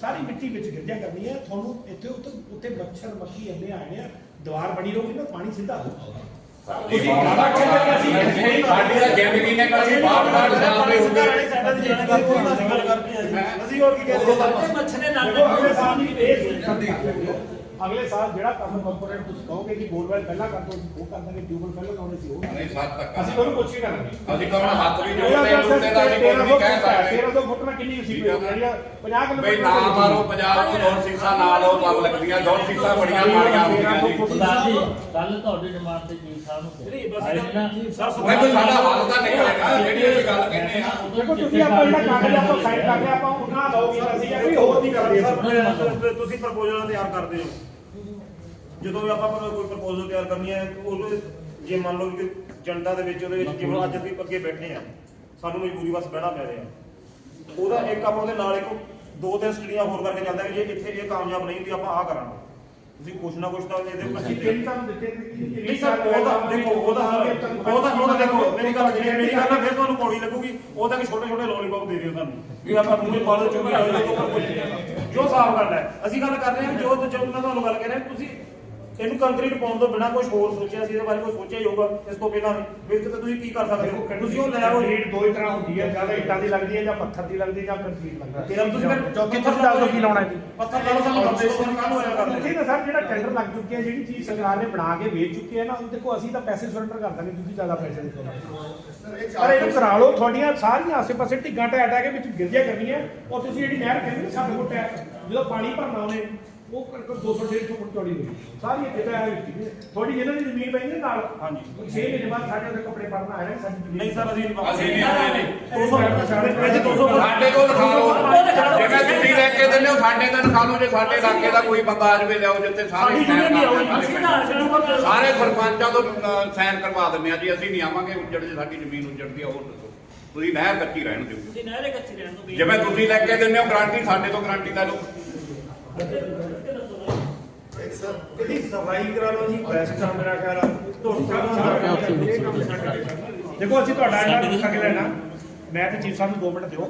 ਸਾਰੀ ਮਿੱਟੀ ਵਿੱਚ ਗਿਰ ਜਾ ਕਰਨੀ ਹੈ। ਤੁਹਾਨੂੰ ਇੱਥੇ ਉੱਤੇ ਉੱਤੇ ਮੱਛਰ ਮੱਖੀ ਇੰਨੇ ਆਏ ਨੇ ਦੀਵਾਰ ਬਣੀ ਰਹੂਗੀ ਨਾ ਪਾਣੀ ਸਿੱਧਾ ਆਊਗਾ ਤੁਸੀਂ ਜ਼ਿਆਦਾ ਕਹਿੰਦੇ ਕਿ ਅਸੀਂ ਇੱਥੇ ਸਾਡੀ ਤਾਂ ਜ਼ਿੰਦਗੀ ਨੇ ਕਦੀ ਬਾਹਰ ਬਾਹਰ ਸਾਹਮਣੇ ਹੁੰਦੀ ਅਸੀਂ ਹੋਰ ਕੀ ਕਹਿੰਦੇ ਮੱਛਰੇ ਨਾਲ ਅਗਲੇ ਸਾਲ ਦੀ ਇਹ ਅਗਲੇ ਸਾਲ ਜਿਹੜਾ ਕੰਮ ਕੰਪੋਨੈਂਟ ਤੁਸੀਂ ਕਹੋਗੇ ਕਿ ਬੋਰਵੈਲ ਪਹਿਲਾਂ ਕਰ ਦੋ ਉਹ ਕਰ ਦਾਂਗੇ ਟਿਊਬਲ ਪਹਿਲਾਂ ਲਾਉਣੇ ਸੀ ਉਹ ਨਹੀਂ ਸੱਤ ਤੱਕ ਅਸੀਂ ਤੁਹਾਨੂੰ ਕੁਛ ਨਹੀਂ ਕਰਾਂਗੇ। ਅਸੀਂ ਕਹਣਾ ਹੱਥ ਵੀ ਜੋੜਦੇ ਜੋੜਦੇ ਦਾ ਅਸੀਂ ਕੋਈ ਨਹੀਂ ਕਹਿ ਸਕਦੇ। 1300 ਫੁੱਟ ਨਾਲ ਕਿੰਨੀ ਸੀ ਜਿਹੜੀਆਂ 50 ਕਿਲੋਮੀਟਰ ਬਈ ਨਾ ਮਾਰੋ ਪੰਜਾਬ ਨੂੰ ਦੌੜ ਸਿੱਖਾ ਨਾ ਲਓ ਪੱਗ ਲੱਗਦੀਆਂ ਦੌੜ ਸਿੱਖਾ ਬੜੀਆਂ ਮਾਰੀਆਂ ਹੁੰਦੀਆਂ ਜੀ। ਕੱਲ ਤੁਹਾਡੀ ਡਿਮਾਂਡ ਤੇ ਜੀ ਸਾਹਿਬ ਨੂੰ। ਨਹੀਂ, ਬਸ ਕੋਈ ਸਾਡਾ ਹੱਲ ਤਾਂ ਨਹੀਂ ਹੋਏਗਾ ਜਿਹੜੀ ਅਸੀਂ ਗੱਲ ਕਹਿੰਦੇ ਆ ਦੇਖੋ ਤੁਸੀਂ ਆਪਾਂ ਜਿਹੜਾ ਕਾਗਜ਼ ਆਪਾਂ ਸਾਈਨ ਕਰ ਲਿਆ ਆਪਾਂ ਉਹਨਾਂ ਲਓਗੇ ਅਸੀਂ ਇਹ ਵੀ ਹੋਰ ਨਹੀਂ ਕਰਦੇ। ਸਰ, ਤੁਸੀਂ ਪ੍ਰਪੋਜ਼ਲਾਂ ਤਿਆਰ ਕਰਦੇ ਹੋ। ਜਦੋਂ ਵੀ ਆਪਾਂ ਕੋਈ ਪ੍ਰਪੋਜ਼ਲ ਤਿਆਰ ਕਰਨੀ ਹੈ ਉਹ ਜੇ ਮੰਨ ਲਓ ਕਿ ਜਨਤਾ ਦੇ ਵਿੱਚ ਉਹਦੇ ਵਿੱਚ ਜਿਵੇਂ ਅੱਜ ਅਸੀਂ ਅੱਗੇ ਬੈਠੇ ਆ ਸਾਨੂੰ ਮਜਬੂਰੀ ਬਸ ਬਹਿਣਾ ਪੈ ਰਿਹਾ। ਉਹਦਾ ਇੱਕ ਆਪਾਂ ਉਹਦੇ ਨਾਲ ਇੱਕ ਦੋ ਤਿੰਨ ਸਟੜੀਆਂ ਹੋਰ ਕਰਕੇ ਚੱਲਦੇ ਕਿ ਜੇ ਇੱਥੇ ਇਹ ਕਾਮਯਾਬ ਨਹੀਂ ਹੁੰਦੀ ਆਪਾਂ ਆਹ ਕਰਾਂਗੇ। ਤੁਸੀਂ ਕੁਛ ਨਾ ਕੁਛ ਤਾਂ ਇਹਦੇ ਉੱਪਰ ਅਸੀਂ ਤਿੰਨ ਦਿੱਤੇ ਨਹੀਂ ਸਰ ਉਹ ਤਾਂ ਦੇਖੋ ਉਹਦਾ ਉਹ ਤਾਂ ਉਹ ਤਾਂ ਦੇਖੋ ਮੇਰੀ ਗੱਲ ਜਿਹੜੀ ਮੇਰੀ ਗੱਲ ਫਿਰ ਤੁਹਾਨੂੰ ਪੌੜੀ ਲੱਗੂਗੀ ਉਹ ਤਾਂ ਕਿ ਛੋਟੇ ਛੋਟੇ ਲੋਲੀਪੌਪ ਦੇ ਦਿਓ ਸਾਨੂੰ। ਵੀ ਆਪਾਂ ਮੂੰਹ ਪਾ ਕਰ ਜਾਓ ਜੋ। ਸਾਫ਼ ਗੱਲ ਹੈ। ਅਸੀਂ ਗੱਲ ਕਰ ਰਹੇ ਹਾਂ ਜੋ ਜੋ ਮੈਂ ਤੁਹਾਨੂੰ ਗੱਲ ਕਰ ਰਿਹਾ ਤੁਸੀਂ ਇਹਨੂੰ ਕੰਕਰੀਟ ਪਾਉਣ ਤੋਂ ਬਿਨਾ ਕੁਝ ਹੋਰ ਸੋਚਿਆ ਸੀ ਇਹਦੇ ਬਾਰੇ ਕੋਈ ਸੋਚਿਆ ਹੀ ਹੋਊਗਾ ਇਸ ਤੋਂ ਪਹਿਲਾਂ ਵੀ। ਕਿਤੇ ਤੁਸੀਂ ਕੀ ਕਰ ਸਕਦੇ ਹੋ? ਤੁਸੀਂ ਉਹ ਲੈ ਆਓ। ਰੇਟ ਦੋ ਹੀ ਤਰ੍ਹਾਂ ਹੁੰਦੀ ਹੈ ਜਾਂ ਤਾਂ ਇੱਟਾਂ ਦੀ ਲੱਗਦੀ ਹੈ ਜਾਂ ਪੱਥਰ ਦੀ ਲੱਗਦੀ ਹੈ ਜਾਂ ਕੰਕਰੀਟ ਲੱਗਦਾ ਤੇਰਾ ਤੁਸੀਂ ਫਿਰ ਤੁਸੀਂ ਦੱਸ ਕੀ ਲਾਉਣਾ ਜੀ? ਪੱਥਰ ਲਾ ਲਓ ਸਾਨੂੰ ਕਰਦੇ ਸਰਕਾਰ ਨੂੰ ਆਇਆ ਕਰਦੇ? ਠੀਕ ਹੈ ਸਰ ਜਿਹੜਾ ਟੈਂਡਰ ਲੱਗ ਚੁੱਕਿਆ ਜਿਹੜੀ ਚੀਜ਼ ਸਰਕਾਰ ਨੇ ਬਣਾ ਕੇ ਵੇਚ ਚੁੱਕੀ ਹੈ ਨਾ ਉਹ ਦੇਖੋ ਅਸੀਂ ਤਾਂ ਪੈਸੇ ਸਰੈਂਡਰ ਕਰ ਦਾਂਗੇ ਤੁਸੀਂ ਜ਼ਿਆਦਾ ਪੈਸੇ ਦੇ ਦਿਓ ਪਰ ਇਹਨੂੰ ਕਰਾ ਲਓ ਤੁਹਾਡੀਆਂ ਸਾਰੀਆਂ ਆਸੇ-ਪਾਸੇ ਢਿੱਗਾਂ ਟੈ ਟੈ ਕੇ ਵਿੱਚ ਗਿਰਜਿਆ ਕਰਨੀਆਂ ਉਹ ਤੁਸੀਂ ਜਿਹੜੀ ਨਹਿਰ ਕਹਿੰਦੇ ਸਾਡੇ ਕੋਲ ਟੈ ਜਦੋਂ ਪਾਣੀ ਭਰਨਾ ਉਹਨੇ ਉਹ ਕਣਕ 200 150 ਫੁੱਟ ਚੌੜੀ ਹੋਈ। ਸਾਰੀ ਇਹ ਟੈ ਵਿੱਚ ਥੋੜੀ ਜਿਹਨਾਂ ਦੀ ਜ਼ਮੀਨ ਪੈਂਦੀ ਨੇ ਨਾਲ? ਹਾਂਜੀ। 6 ਮਹੀਨੇ ਬਾਅਦ ਸਾਡੇ ਉਹਦੇ ਕੱਪੜੇ ਪੜਨਾ ਆਇਆ ਸਾਡੀ ਨਹੀਂ ਸਰ ਅਸੀਂ ਅਸੀਂ ਨਹੀਂ ਜੀ। 200 ਸਾਡੇ 200 ਸਾਡੇ ਕੋਲ ਦਿਖਾ ਲਓ ਜਿਵੇਂ ਤੁਸੀਂ ਲੈ ਕੇ ਦਿੰਦੇ ਹੋ ਸਾਡੇ ਤਾਂ ਦਿਖਾ ਲਓ ਜੇ ਸਾਡੇ ਇਲਾਕੇ ਦਾ ਕੋਈ ਬੰਦਾ ਆ ਜਾਵੇ ਲਿਆਓ ਜਿੱਥੇ ਸਾਰੇ ਸਾਰੇ ਸਰਪੰਚਾਂ ਤੋਂ ਸਾਈਨ ਕਰਵਾ ਦਿੰਦੇ ਆ ਜੀ ਅਸੀਂ ਨਹੀਂ ਆਵਾਂਗੇ ਉੱਜੜ ਜੇ ਸਾਡੀ ਜ਼ਮੀਨ ਉੱਜੜਦੀ ਆ ਹੋਰ ਦੱਸੋ। ਤੁਸੀਂ ਨਹਿਰ ਕੱਚੀ ਰਹਿਣ ਦਿਓ। ਤੁਸੀਂ ਨਹਿਰੇ ਕੱਚੀ ਰਹਿਣ ਤੋਂ ਜਿਵੇਂ ਤੁਸੀਂ ਲੈ ਕੇ ਦਿੰਦੇ ਹੋ ਗਾਰੰਟੀ ਸਾਡੇ ਤੋਂ ਗਾਰੰਟੀ ਲੈ ਲਓ। ਇਹਦੀ ਸਫ਼ਾਈ ਕਰਾ ਲਓ ਜੀ ਬੈਸਟ ਆ ਮੇਰਾ ਖਿਆਲ ਦੇਖੋ ਅਸੀਂ ਤੁਹਾਡਾ ਇਹਨਾਂ ਨੂੰ ਸਕ ਲੈਣਾ। ਮੈਂ ਤੇ ਚੀਫ ਸਾਹਿਬ ਨੂੰ 2 ਮਿੰਟ ਦਿਓ।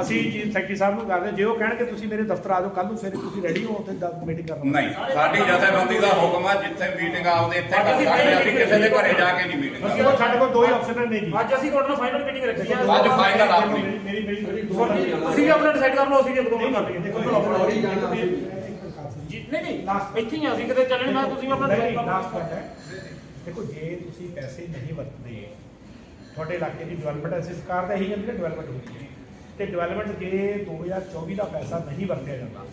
ਅਸੀਂ ਚੀਫ ਸੈਕਟਰੀ ਸਾਹਿਬ ਨੂੰ ਕਰਦੇ ਜੇ ਉਹ ਕਹਿਣਗੇ ਤੁਸੀਂ ਮੇਰੇ ਦਫ਼ਤਰ ਆ ਜਾਓ ਕੱਲ ਨੂੰ ਸਵੇਰੇ ਤੁਸੀਂ ਰੈਡੀ ਹੋ ਉੱਥੇ ਮੀਟਿੰਗ ਕਰਨ। ਨਹੀਂ ਸਾਡੀ ਜਥੇਬੰਦੀ ਦਾ ਹੁਕਮ ਆ ਜਿੱਥੇ ਮੀਟਿੰਗ ਆਉਂਦੇ ਇੱਥੇ ਕਰ ਸਕਦੇ ਅਸੀਂ ਕਿਸੇ ਦੇ ਘਰੇ ਜਾ ਕੇ ਨਹੀਂ ਮੀਟਿੰਗ ਅਸੀਂ ਉਹ ਸਾਡੇ ਕੋਲ ਦੋ ਹੀ ਆਪਸ਼ਨ ਨੇ ਜੀ। ਅੱਜ ਅਸੀਂ ਤੁਹਾਡੇ ਨਾਲ ਫਾਈਨਲ ਮੀਟਿੰਗ ਰੱਖੀ ਹੈ ਅੱਜ final ਆਪਣੀ। ਮੇਰੀ ਮੇਰੀ ਤੁਸੀਂ ਆਪਣਾ ਡਿਸਾਈਡ ਕਰ ਲਓ ਅਸੀਂ ਇੱਕ ਦੋ ਮਿੰਟ ਕਰ ਲਈਏ। ਦੇਖੋ ਜੀ ਨਹੀਂ ਨਹੀਂ ਇੱਥੇ ਹੀ ਅਸੀਂ ਕਿਤੇ ਚੱਲਣੇ ਮੈਂ ਤੁਸੀਂ ਆਪਣਾ ਨਹੀਂ ਲਾਸਟ ਪੁਆਇੰਟ ਹੈ ਦੇਖੋ ਜੇ ਤੁਸੀਂ ਪੈਸੇ ਨਹੀਂ ਵਰਤਦੇ ਤੁਹਾਡੇ ਇਲਾਕੇ ਦੀ ਡਿਵੈਲਪਮੈਂਟ ਅਸੀਂ ਸਰਕਾਰ ਦਾ ਇਹੀ ਕਹਿੰਦੀ ਹੈ ਡਿਵੈਲਪਮੈਂਟ ਹੋਣੀ ਹੈ। ਤੇ ਡਿਵੈਲਪਮੈਂਟ ਜੇ 2024 ਦਾ ਪੈਸਾ ਨਹੀਂ ਵਰਤਿਆ ਜਾਂਦਾ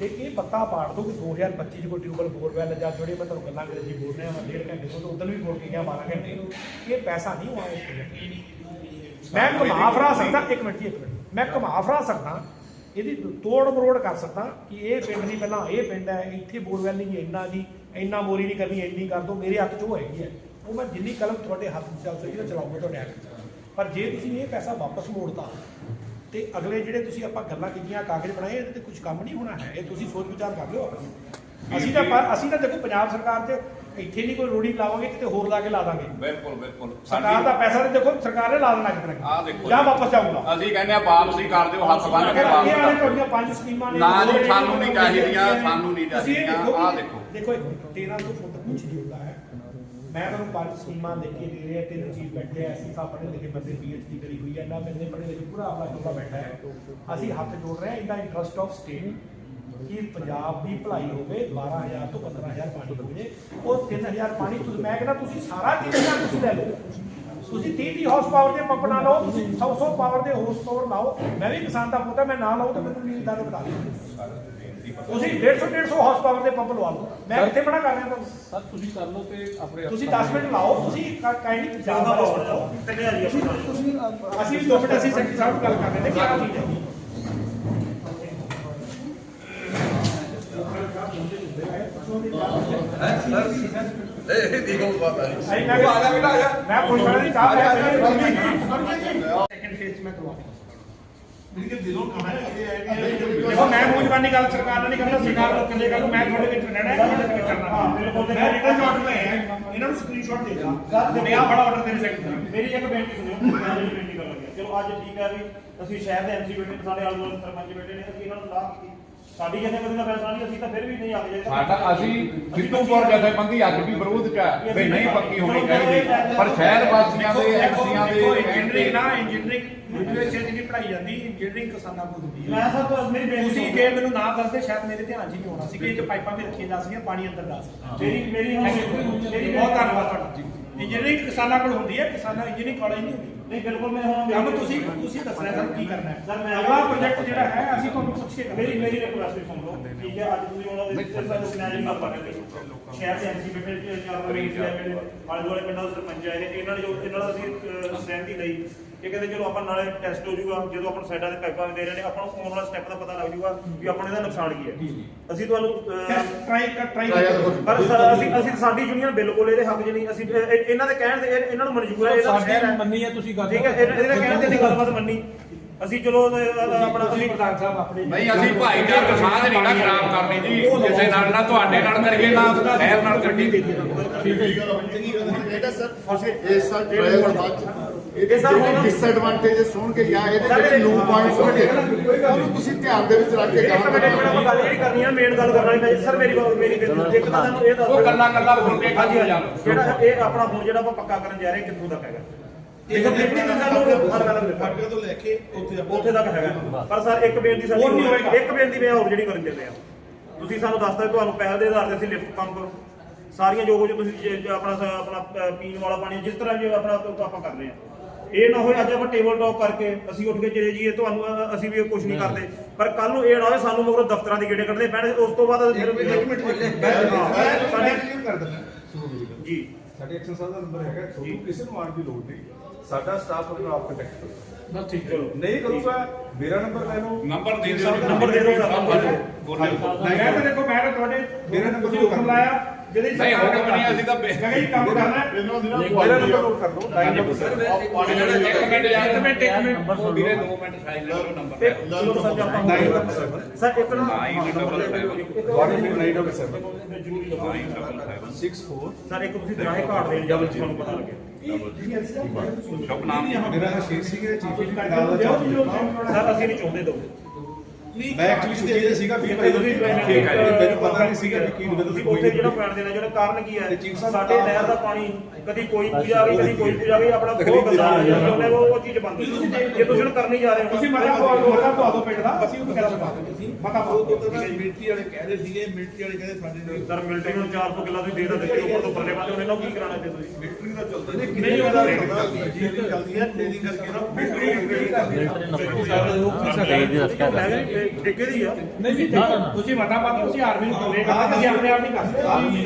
ਤੇ ਇਹ ਪੱਤਾ ਪਾੜ ਦੋ ਕਿ 2025 ਚ ਕੋਈ ਟਿਊਬਲ ਬੋਰਵੈਲ ਜਾਂ ਜਿਹੜੇ ਮੈਂ ਤੁਹਾਨੂੰ ਗੱਲਾਂ ਅੰਗਰੇਜ਼ੀ ਬੋਲ ਰਿਹਾ ਮੈਂ ਡੇਢ ਘੰਟੇ ਤੋਂ ਉਦੋਂ ਵੀ ਬੋਲ ਕੇ ਗਿਆ 12 ਘੰਟੇ। ਇਹ ਪੈਸਾ ਨਹੀਂ ਹੋਣਾ ਇਸ। ਮੈਂ ਘੁਮਾ ਫਰਾ ਸਕਦਾ ਇੱਕ ਮਿੰਟ ਜੀ ਇੱਕ ਮਿੰਟ। ਮੈਂ ਘੁਮਾ ਫਰਾ ਸਕਦਾ ਇਹਦੀ ਤੋੜ ਮਰੋੜ ਕਰ ਸਕਦਾ ਕਿ ਇਹ ਪਿੰਡ ਨਹੀਂ ਪਹਿਲਾਂ ਇਹ ਪਿੰਡ ਹੈ ਇੱਥੇ ਬੋਰਵੈਲ ਨਹੀਂ ਇੰਨਾ ਜੀ ਇੰਨਾ ਮੋਰੀ ਨਹੀਂ ਕਰਨੀ ਇੰਨੀ ਕਰ ਦੋ ਮੇਰੇ ਹੱਥ 'ਚ ਉਹ ਹੈਗੀ ਹੈ। ਉਹ ਮੈਂ ਜਿੰਨੀ ਕਲਮ ਤੁਹਾਡੇ ਹੱਥ 'ਚ ਚੱਲ ਸਕੀ ਤਾਂ ਚਲਾਉਂਗਾ ਤੁਹਾਡੇ ਹੱਥ 'ਚ। ਪਰ ਜੇ ਤੁਸੀਂ ਇਹ ਪੈਸਾ ਵਾਪਸ ਮੋੜਤਾ ਤੇ ਅਗਲੇ ਜਿਹੜੇ ਤੁਸੀਂ ਆਪਾਂ ਗੱਲਾਂ ਕੀਤੀਆਂ ਕਾਗਜ਼ ਬਣਾਏ ਇਹਦੇ ਤੇ ਕੁਝ ਕੰਮ ਨਹੀਂ ਹੋਣਾ ਹੈ। ਇਹ ਤੁਸੀਂ ਸੋਚ ਵਿਚਾਰ ਕਰ ਲਿਓ ਆਪਣੀ। ਅਸੀਂ ਤਾਂ ਪਰ ਅਸੀਂ ਤਾਂ ਦੇਖੋ ਪੰਜਾਬ ਸਰਕਾਰ ਤੇ ਇੱਥੇ ਨਹੀਂ ਕੋਈ ਰੋੜੀ ਲਾਵਾਂਗੇ ਕਿਤੇ ਹੋਰ ਲਾ ਕੇ ਲਾ ਦਾਂਗੇ। ਬਿਲਕੁਲ ਬਿਲਕੁਲ। ਸਰਕਾਰ ਦਾ ਪੈਸਾ ਤੇ ਦੇਖੋ ਸਰਕਾਰ ਨੇ ਲਾ ਦੇਣਾ ਕਿਤੇ ਆਹ। ਦੇਖੋ ਜਾਂ ਵਾਪਸ ਜਾਊਗਾ। ਅਸੀਂ ਕਹਿੰਦੇ ਆ ਵਾਪਸੀ ਕਰ ਦਿਓ ਹੱਥ ਬੰਨ ਕੇ ਇਹ ਵਾਪਸ ਵਾਲੇ ਕਰ ਦਿਓ। ਤੁਹਾਡੀਆਂ ਪੰਜ ਸਕੀਮਾਂ ਨੇ ਨਾ ਜੀ, ਸਾਨੂੰ ਨਹੀਂ ਚਾਹੀਦੀਆਂ। ਸਾਨੂੰ ਨਹੀਂ ਇਹ ਚਾਹੀਦੀਆਂ, ਆਹ ਦੇਖੋ। ਦੇਖੋ ਇੱਕ ਮਿੰਟ, 1300 ਫੁੱਟ ਕੁਝ ਹੁੰਦਾ ਹੈ ਮੈਂ ਤੁਹਾਨੂੰ ਪੰਜ ਸਕੀਮਾਂ ਲਿਖ ਕੇ ਦੇ ਰਿਹਾ ਤਿੰਨ ਚੀਜ਼ ਬੈਠੇ ਆ ਅਸੀਂ ਸਭ ਪੜ੍ਹੇ ਲਿਖੇ ਬੰਦੇ ਪੀਐਚਡੀ ਕਰੀ ਹੋਈ ਹੈ ਨਾ ਬੰਦੇ ਪੜ੍ਹੇ ਲਿਖੇ ਪੂਰਾ ਆਪਣਾ ਟੋਲਾ ਬੈਠਾ ਹੈ। ਅਸੀਂ ਹੱਥ ਜੋੜ ਰਹੇ ਹਾਂ in the interest of state ਕਿ ਪੰਜਾਬ ਦੀ ਭਲਾਈ ਹੋਵੇ 12000 ਤੋਂ 15000 ਪਾਣੀ ਹੋ ਜੇ ਉਹ 3000 ਪਾਣੀ ਤੁਸੀਂ ਮੈਂ ਕਹਿੰਦਾ ਤੁਸੀਂ ਸਾਰਾ 3000 ਤੁਸੀਂ ਲੈ ਲਓ। ਤੁਸੀਂ 30 30 ਹਾਰਸ ਪਾਵਰ ਦੇ ਪੰਪ ਨਾ ਲਾਓ ਤੁਸੀਂ 100 100 ਪਾਵਰ ਦੇ ਹਾਰਸ ਪਾਵਰ ਲਾਓ। ਮੈਂ ਵੀ ਕਿਸਾਨ ਦਾ ਪੁੱਤ ਹਾਂ, ਮੈਂ ਨਾ ਲਾਉ ਤਾਂ ਮੈਨੂੰ ਨੀਂਦ ਦਰ ਬਤਾ ਦਿਓ। ਤੁਸੀਂ 150 150 ਹਾਰਸ ਪਾਵਰ ਦੇ ਪੰਪ ਲਵਾ ਲਓ। ਮੈਂ ਕਿੱਥੇ ਬਣਾ ਕਰ ਰਿਹਾ ਤੁਹਾਨੂੰ? ਸਰ ਤੁਸੀਂ ਕਰ ਲਓ ਤੇ ਆਪਣੇ ਤੁਸੀਂ 10 ਮਿੰਟ ਲਾਓ ਤੁਸੀਂ ਪਾਓ ਤਿੰਨ ਹਜ਼ਾਰ ਹੀ ਆਪਣਾ ਤੁਸੀਂ ਅਸੀਂ ਵੀ ਦੋ ਮਿੰਟ ਅਸੀਂ ਸੈਕਟਰੀ ਸਾਹਿਬ ਨਾਲ ਗੱਲ ਕਰ ਰਹੇ ਨੇ ਕੀ ਚੀਜ਼ ਹੈ ਇਹ ਦੇਖੋ ਬਾਤ ਆ ਅਸੀਂ ਮੈਂ ਕਿਹਾ ਮੈਂ ਪੁੱਛ ਰਿਹਾ ਸੀ ਸਾਹਿਬ ਸੈਕੰਡ ਫੇਸ ਮੈਂ ਕਰਵਾ ਦੇਖੋ ਮੈਂ ਮੂੰਹ ਜ਼ਬਾਨੀ ਗੱਲ ਸਰਕਾਰ ਨਾਲ ਨਹੀਂ ਕਰਦਾ ਸਰਕਾਰ ਨੂੰ ਕਿੰਨੇ ਗੱਲ ਮੈਂ ਤੁਹਾਡੇ ਵਿੱਚ ਰਹਿਣਾ ਹੈ ਤੁਹਾਡੇ ਵਿੱਚ ਕਰਨਾ ਹਾਂ ਬਿਲਕੁਲ ਮੈਂ ਰਿਟਰਨ ਸ਼ਾਟ ਲੈ ਆਇਆ ਇਹਨਾਂ ਨੂੰ ਸਕਰੀਨਸ਼ਾਟ ਦੇ ਦਾਂ ਤੇ ਆ ਬੜਾ ਆਰਡਰ ਤੇਰੇ ਸੈਕਟਰੀ ਮੇਰੀ ਇੱਕ ਬੇਨਤੀ ਸੁਣਿਓ ਮੈਂ ਜਿਹੜੀ ਬੇਨਤੀ ਕਰਨ ਲੱਗਿਆ ਚਲੋ ਅੱਜ ਠੀਕ ਹੈ ਵੀ ਅਸੀਂ ਸ਼ਹਿਰ ਦੇ ਐਮਸੀ ਬੈਠੇ ਨੇ, ਸਾਡੇ ਆਲੇ ਦੁਆਲੇ ਸਰਪੰਚ ਬੈਠੇ ਨੇ ਅਸੀਂ ਇਹਨਾਂ ਨੂੰ ਸਲਾਹ ਕੀਤੀ ਸਾਡੀ ਜਥੇਬੰਦੀ ਦਾ ਫੈਸਲਾ ਨਹੀਂ ਅਸੀਂ ਤਾਂ ਫਿਰ ਵੀ ਨਹੀਂ ਆ ਗਏ ਸਾਡਾ ਅਸੀਂ ਸਿੱਧੂਪੁਰ ਜਥੇਬੰਦੀ ਅੱਜ ਵੀ ਵਿਰੋਧ ਚ ਹੈ ਵੀ ਨਹੀਂ ਪੱਕੀ ਹੋਣੀ ਚਾਹੀਦੀ। ਪਰ ਸ਼ਹਿਰ ਵਾਸੀਆਂ ਦੇ ਐਮਸੀਆਂ ਦੇ ਇੰਜੀਨੀਅਰਿੰਗ ਨਾ ਇੰਜੀਨੀਅਰਿੰਗ ਚ ਨਹੀਂ ਪੜਾਈ ਜਾਂਦੀ ਇੰਜੀਨੀਅਰਿੰਗ ਕਿਸਾਨਾਂ ਕੋਲ ਹੁੰਦੀ ਮੈਂ ਹੈ ਸਰ ਤੋਂ ਮੇਰੀ ਬੇਨਤੀ ਤੁਸੀਂ ਜੇ ਮੈਨੂੰ ਨਾ ਕਰਦੇ ਸ਼ਾਇਦ ਮੇਰੇ ਧਿਆਨ 'ਚ ਹੀ ਨਹੀਂ ਹੋਣਾ ਸੀ ਕਿ ਇਹ 'ਚ ਪਾਈਪਾਂ ਵੀ ਰੱਖੀਆਂ ਜਾ ਪਾਣੀ ਅੰਦਰ ਜਾ ਸਕਦਾ। ਮੇਰੀ ਮੇਰੀ ਬਹੁਤ ਧੰਨਵਾਦ ਤੁਹਾਡਾ। ਇੰਜੀਨੀਅਰਿੰਗ ਕਿਸਾਨਾਂ ਕੋਲ ਹੁੰਦੀ ਹੈ ਕਿਸਾਨਾਂ ਇੰਜੀਨੀਅਰਿੰਗ ਕਾਲਜ ਨਹੀਂ ਹੁੰਦੀ। ਨਹੀਂ ਬਿਲਕੁਲ ਮੈਂ ਹੁਣ ਕੰਮ ਤੁਸੀਂ ਤੁਸੀਂ ਦੱਸਣਾ ਸਾਨੂੰ ਕੀ ਕਰਨਾ ਹੈ। ਸਰ, ਮੈਂ- ਅਗਲਾ ਪ੍ਰੋਜੈਕਟ ਜਿਹੜਾ ਹੈ ਅਸੀਂ ਤੁਹਾਨੂੰ ਪੁੱਛ ਕੇ ਕਰਾਂਗੇ। ਮੇਰੀ ਮੇਰੀ ਰਿਕੁਐਸਟ ਸੁਣ ਲਓ। ਠੀਕ ਹੈ ਅੱਜ ਤੁਸੀਂ ਉਹਨਾਂ ਦੇ ਸਿਰ ਸਾਨੂੰ ਕਿਨਾਰੇ ਨਾਲ ਪਾ ਕੇ ਸ਼ਹਿਰ ਦੇ ਐਮਸੀ ਬੈਠੇ ਮਰੀਜ਼ ਆਏ ਨੇ ਆਲੇ ਦੁਆਲੇ ਪਿੰਡਾਂ ਦੇ ਸਰਪੰਚ ਆਏ ਨੇ ਇਹਨਾਂ ਨੇ ਜੋ ਇਹਨਾਂ ਨਾਲ ਅਸੀਂ ਸਹਿਮਤੀ ਲਈ। ਇਹ ਕਹਿੰਦੇ ਚਲੋ ਆਪਾਂ ਨਾਲੇ ਟੈਸਟ ਹੋ ਜਾਊਗਾ ਜਦੋਂ ਆਪਾਂ ਸਾਈਡਾਂ ਦੇ ਪਾਈਪਾਂ ਦੇ ਰਹੇ ਨੇ ਆਪਾਂ ਨੂੰ ਆਉਣ ਵਾਲਾ ਸਟੈਪ ਦਾ ਪਤਾ ਲੱਗ ਜਾਊਗਾ ਵੀ ਆਪਾਂ ਨੂੰ ਇਹਦਾ ਨੁਕਸਾਨ ਕੀ ਹੈ। ਅਸੀਂ ਤੁਹਾਨੂੰ ਟਰਾਈ ਟਰਾਈ ਪਰ ਸਰ ਅਸੀਂ ਅਸੀਂ ਸਾਡੀ ਯੂਨੀਅਨ ਬਿਲਕੁਲ ਇਹਦੇ ਹੱਕ 'ਚ ਨਹੀਂ। ਅਸੀਂ ਇਹ- ਇਹ- ਇਹਨਾਂ ਦੇ ਕਹਿਣ ਇਹ- ਇਹਨਾਂ ਨੂੰ ਮਨਜ਼ੂਰ ਹੈ ਇਹਦਾ ਮੰਨੀ ਹੈ ਤੁਸੀਂ ਗੱਲ ਠੀਕ ਹੈ ਇਹਨਾਂ ਇਹਦੇ ਕਹਿਣ ਤੇ ਗੱਲਬਾਤ ਮੰਨੀ। ਅਸੀਂ ਚਲੋ ਆਪਣਾ ਅਸੀਂ ਪ੍ਰਧਾਨ ਸਾਹਿਬ ਆਪਣੇ ਨਹੀਂ ਅਸੀਂ ਭਾਈਚਾਰਕ ਸਾਂਝ ਨਹੀਂ ਨਾ ਖਰਾਬ ਕਰਨੀ ਜੀ। ਕਿਸੇ ਨਾਲ ਨਾ ਤੁਹਾਡੇ ਨਾਲ ਕਰੀਏ ਨਾ ਸ਼ਹਿਰ ਨਾਲ ਕਰੀਏ। ਇਹਦਾ ਸਰ ਟ੍ਰਾਇਲ ਦੇ ਬਾਅਦ ਇਹ ਇਹਦੇ ਸਰ ਹੁਣ- ਡਿਸਐਡਵਾਂਟੇजेस ਹੋਣਗੇ ਜਾਂ ਇਹਦੇ ਜਿਹੜੇ ਲੂ ਪੁਆਇੰਟਸ ਹੋਣਗੇ ਉਹਨੂੰ ਤੁਸੀਂ ਧਿਆਨ ਦੇ ਵਿੱਚ ਰੱਖ ਕੇ ਕੰਮ ਮਿੰਟ ਆਪਾਂ ਗੱਲ ਜਿਹੜੀ ਕਰਨੀ ਹੈ ਮੇਨ ਗੱਲ ਕਰਨ ਵਾਲੀ ਮੈਂ ਸਰ ਮੇਰੀ ਮੇਰੀ ਬੇਨਤੀ ਇੱਕ ਤਾਂ ਤੁਹਾਨੂੰ ਇਹ ਦੱਸੋ ਉਹ ਕੱਲਾ ਕੱਲਾ ਬੋਲ ਕੇ ਹਾਂਜੀ ਕੰਮ ਹਾਂਜੀ ਜਿਹੜਾ ਇਹ ਆਪਣਾ ਹੁਣ ਜਿਹੜਾ ਆਪਾਂ ਪੱਕਾ ਕਰਨ ਜਾ ਰਹੇ ਹਾਂ, ਕਿੱਥੋਂ ਤੱਕ ਹੈਗਾ? ਇੱਕ ਬੇਨਤੀ ਤਾਂ ਸਾਨੂੰ ਹਰ ਗੱਲ ਫਾਟਕ ਤੋਂ ਲੈ ਕੇ ਉੱਥੇ ਉੱਥੇ ਤੱਕ ਹੈਗਾ। ਪਰ ਸਰ ਇੱਕ ਬੇਨਤੀ ਸਾਡੀ ਹੋਰ ਨਹੀਂ ਹੋਏਗਾ। ਇੱਕ ਬੇਨਤੀ ਮੈਂ ਹੋਰ ਜਿਹੜੀ ਕਰਨ ਚੱਲੇ ਆ ਤੁਸੀਂ ਸਾਨੂੰ ਦੱਸਦਾ ਵੀ ਤੁਹਾਨੂੰ ਪੈਸੇ ਦੇ ਆਧਾਰ ਤੇ ਅਸੀਂ ਲਿਫਟ ਪੰਪ ਸਾਰੀਆਂ ਜੋ ਕੁਝ ਤੁਸੀਂ ਜੇ- ਜੇ ਆਪਣਾ ਸ- ਆਪਣਾ ਅ, ਪੀਣ ਵਾਲਾ ਪਾਣੀ ਜਿਸ ਤਰ੍ਹਾਂ ਜੇ ਆਪਣਾ ਤੋਂ ਆਪਾਂ ਕਰ ਰਹੇ ਆ ਇਹ ਨਾ ਹੋਏ ਅੱਜ ਆਪਾਂ ਟੇਬਲ ਟਾਕ ਕਰਕੇ ਅਸੀਂ ਉੱਠ ਕੇ ਚਲੇ ਜਾਈਏ ਤੁਹਾਨੂੰ ਅ, ਅਸੀਂ ਵੀ ਕੁਝ ਨਹੀਂ ਕਰਦੇ। ਪਰ ਕੱਲ ਨੂੰ ਇਹ ਨਾ ਹੋਵੇ ਸਾਨੂੰ ਮਗਰੋਂ ਦਫ਼ਤਰਾਂ ਦੀ ਗੇੜੇ ਕੱਢਣੇ ਪੈਣ ਉਸ ਤੋਂ ਬਾਅਦ ਫਿਰ ਇੱਕ ਮਿੰਟ ਹਾਂ, ਸਾਡੇ ਕਰ ਦਿੰਦਾ ਜੀ। ਸਾਡੇ ਐਕਸ਼ਨ ਸਾਹਿਬ ਦਾ ਨੰਬਰ ਹੈਗਾ ਤੁਹਾਨੂੰ ਕਿਸੇ ਨੂੰ ਆਉਣ ਦੀ ਲੋੜ ਨਹੀਂ। ਸਾਡਾ ਸਟਾਫ ਆਪਣਾ ਆਪ ਕੰਟੈਕਟ ਕਰੋ। ਬਸ ਠੀਕ ਚਲੋ ਨਹੀਂ ਕਰੂਗਾ ਮੇਰਾ ਨੰਬਰ ਲੈ ਲਓ। ਨੰਬਰ ਦੇ ਦਿਓ ਨੰਬਰ ਦੇ ਦਿਓ ਸਰ ਮੈਂ ਤਾਂ ਦੇਖੋ ਮੈਂ ਤਾਂ ਤੁਹਾਡੇ ਮੇਰਾ ਨੰਬਰ ਤੁਸੀਂ ਹੁਕਮ ਲਾਇਆ ਜਿਹਦੇ ਨਹੀਂ ਹੁਕਮ ਨਹੀਂ ਅਸੀਂ ਤਾਂ ਬੇ- ਮੈਂ ਕਿਹਾ ਜੀ ਕੰਮ ਕਰਨਾ ਹੈ। ਇਹਨਾਂ ਦੀ ਨਾ ਮੇਰਾ ਨੰਬਰ ਨੋਟ ਕਰ ਲਓ ਲਾਈਨ ਨੰਬਰ ਇੱਕ ਮਿੰਟ ਇੱਕ ਮਿੰਟ ਇੱਕ ਮਿੰਟ ਵੀਰੇ 2 ਮਿੰਟ ਸਾਈਡ ਲੈ ਲਓ ਨੰਬਰ ਲੈ ਲਓ। ਸਰ ਆਪਾਂ ਸੈਵਨ ਸਰ ਇੱਕ ਨਾ nine double seven nine double seven ਜ਼ਰੂਰੀ ਦੱਸੋ nine double seven six four sir ਇੱਕ ਤੁਸੀਂ ਦਰਾਹੇ ਘਾਟ ਦੇ ਜਾਂ ਤੁਹਾਨੂੰ ਪਤਾ ਲੱਗੇ ਸ਼ੁਭ ਨਾਮ ਮੇਰਾ ਨਾਮ ਸ਼ੇਰ ਸਿੰਘ ਹੈ ਚੀਫ ਇੰਜੀਨੀਅਰ ਦਾ ਸਰ ਅਸੀਂ ਨਹੀਂ ਚਾਹੁੰਦੇ ਦੋ। ਮੈਂ ਐਕਚੁਅਲੀ ਛੁੱਟੀ ਤੇ ਸੀਗਾ ਵੀ ਭਾਈ ਤੁਸੀਂ ਠੀਕ ਹੈ ਜੀ ਮੈਨੂੰ ਪਤਾ ਨਹੀਂ ਸੀਗਾ ਕਿ ਕੀ ਤੁਸੀਂ ਉੱਥੇ ਜਿਹੜਾ ਪੁਆਇੰਟ ਦੇਣਾ ਜਿਹੜਾ ਕਾਰਨ ਕੀ ਹੈ ਤੇ chief ਸਾਹਿਬ ਸਾਡੇ ਨਹਿਰ ਦਾ ਪਾਣੀ ਕਦੀ ਕੋਈ ਪੂਜਾ ਆ ਗਈ ਕਦੀ ਕੋਈ ਪੂਜਾ ਗਈ ਆਪਣਾ ਬਹੁਤ ਗੰਦਾ ਹੋ ਜਾਂਦਾ ਉਹ ਉਹ ਚੀਜ਼ ਬੰਦ ਜੇ ਤੁਸੀਂ ਹੁਣ ਕਰਨੀ ਜਾ ਰਹੇ ਹੋ ਤੁਸੀਂ ਮਤਾ ਮਤਾ ਪਵਾ ਦਿਓ ਪਿੰਡ ਦਾ ਅਸੀਂ ਉਹ ਕਿਹੜਾ ਪਵਾ ਦਿਓ ਤੁਸੀਂ ਮਤਾ ਪਵਾ ਦਿਓ ਮਿਲਟਰੀ ਵਾਲੇ ਕਹਿ ਰਹੇ ਸੀਗੇ ਮਿਲਟਰੀ ਵਾਲੇ ਕਹਿੰਦੇ ਸਾਡੇ ਨਾਲ ਸਰ ਮਿਲਟਰੀ ਨੂੰ 400 ਕਿੱਲਾ ਤੁਸੀਂ ਦੇ ਦਿੱਤੇ ਉੱਪਰ ਤੋਂ ਪਰਲੇ ਪਾਸੇ ਉਹਨਾਂ ਨੂੰ ਕੀ ਕਰਾਣਾ ਤੇ ਤੁਸੀਂ ਮਿਲਟਰੀ ਦਾ ਚੱਲਦਾ ਨੇ ਕਿੰਨੇ ਉਹਦਾ ਜਿਹੜੀ ਚੱਲਦੀ ਹੈ ਟ੍ਰੇਨਿੰਗ ਕਰਕੇ ਨਾ ਠੇਕੇ ਦੀ ਆ। ਨਹੀਂ ਜੀ ਤੁਸੀਂ ਮਤਾ ਪਾ ਦਿਓ ਤੁਸੀਂ ਆਰਮੀ ਨੂੰ ਕੰਪਲੇਂਟ ਕਰਨਾ ਤੁਸੀਂ ਆਪਣੇ ਆਪ ਨਹੀਂ ਕਰ ਸਕਦੇ।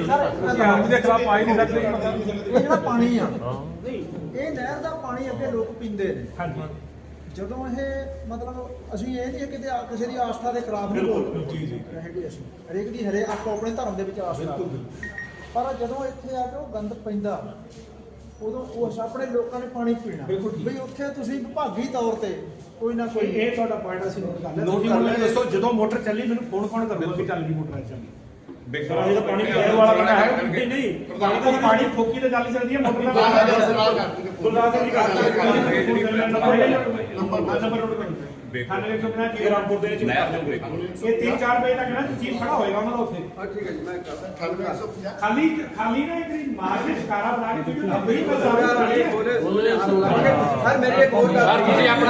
ਸਰ ਆਰਮੀ ਦੇ ਖਿਲਾਫ ਆਈ ਨਹੀਂ ਸਕਦੇ ਇਹ ਜਿਹੜਾ ਪਾਣੀ ਆ ਇਹ ਨਹਿਰ ਦਾ ਪਾਣੀ ਅੱਗੇ ਲੋਕ ਪੀਂਦੇ ਨੇ। ਹਾਂਜੀ। ਜਦੋਂ ਇਹ ਮਤਲਬ ਅਸੀਂ ਇਹ ਨਹੀਂ ਕਿਤੇ ਕਿਸੇ ਦੀ ਆਸਥਾ ਦੇ ਖਿਲਾਫ ਨਹੀਂ ਬੋਲਦੇ। ਜੀ ਜੀ ਹੈਗੇ ਅਸੀਂ। ਹਰੇਕ ਦੀ ਹਰੇ ਆਪੋ ਆਪਣੇ ਧਰਮ ਦੇ ਵਿੱਚ ਆਸਥਾ ਪਰ ਜਦੋਂ ਇੱਥੇ ਆ ਕੇ ਉਹ ਗੰਦ ਪੈਂਦਾ ਉਦੋਂ ਉਸ ਆਪਣੇ ਲੋਕਾਂ ਨੇ ਪਾਣੀ ਪੀਣਾ। ਬਈ ਉੱਥੇ ਤੁਸੀਂ ਵਿਭਾਗੀ ਤੌਰ ਤੇ ਕੋਈ ਨਾ ਕੋਈ ਇਹ ਤੁਹਾਡਾ ਪੁਆਇੰਟ ਅਸੀਂ ਨੋਟ ਕਰ ਲਿਆ। ਤੁਸੀਂ ਕਰ ਮੈਨੂੰ ਲਿਆ। ਦੱਸੋ ਜਦੋਂ ਮੋਟਰ ਚੱਲੀ ਮੈਨੂੰ ਫੋਨ ਕੌਣ ਕਰੂਗਾ ਕਿ ਚੱਲ ਗਈ ਮੋਟਰ ਚੱਲੀ ਸਰ ਇਹ ਤਾਂ ਪਾਣੀ ਪੀਣ ਵਾਲਾ ਬਣਾ ਹੈ ਨਹੀਂ ਨਹੀਂ ਪਾਣੀ ਤਾਂ ਪਾਣੀ ਫੋਕੀ ਤੇ ਚੱਲ ਹੀ ਸਕਦੀ ਹੈ ਮੋਟਰ ਦਾ ਗੁਰਦਾਸ ਸਿੰਘ ਜੀ ਕਰ ਨੰਬਰ ਨੰਬਰ ਨੋਟ ਕਰੋ। ਖਾਨੇ ਵਿੱਚ ਆਪਣਾ ਇਹ ਰਾਮਪੁਰ ਦੇ ਵਿੱਚ ਇਹ 3-4 ਵਜੇ ਤੱਕ ਨਾ ਚੀਫ ਖੜਾ ਹੋਏਗਾ ਉਹਨਾਂ ਦਾ ਉੱਥੇ। ਠੀਕ ਹੈ ਜੀ ਮੈਂ ਕਰਦਾ ਖਾਲੀ ਖਾਲੀ ਨਾ ਇੱਕ ਮਾਰ ਕੇ ਸ਼ਿਕਾਰਾ ਬਣਾ ਕੇ ਤੁਸੀਂ ਅੱਗੇ ਹੀ ਬਸ ਸਾਰੇ। ਸਰ ਮੇਰੀ ਇੱਕ ਹੋਰ ਗੱਲ ਸਰ ਤੁਸੀਂ ਆਪਣਾ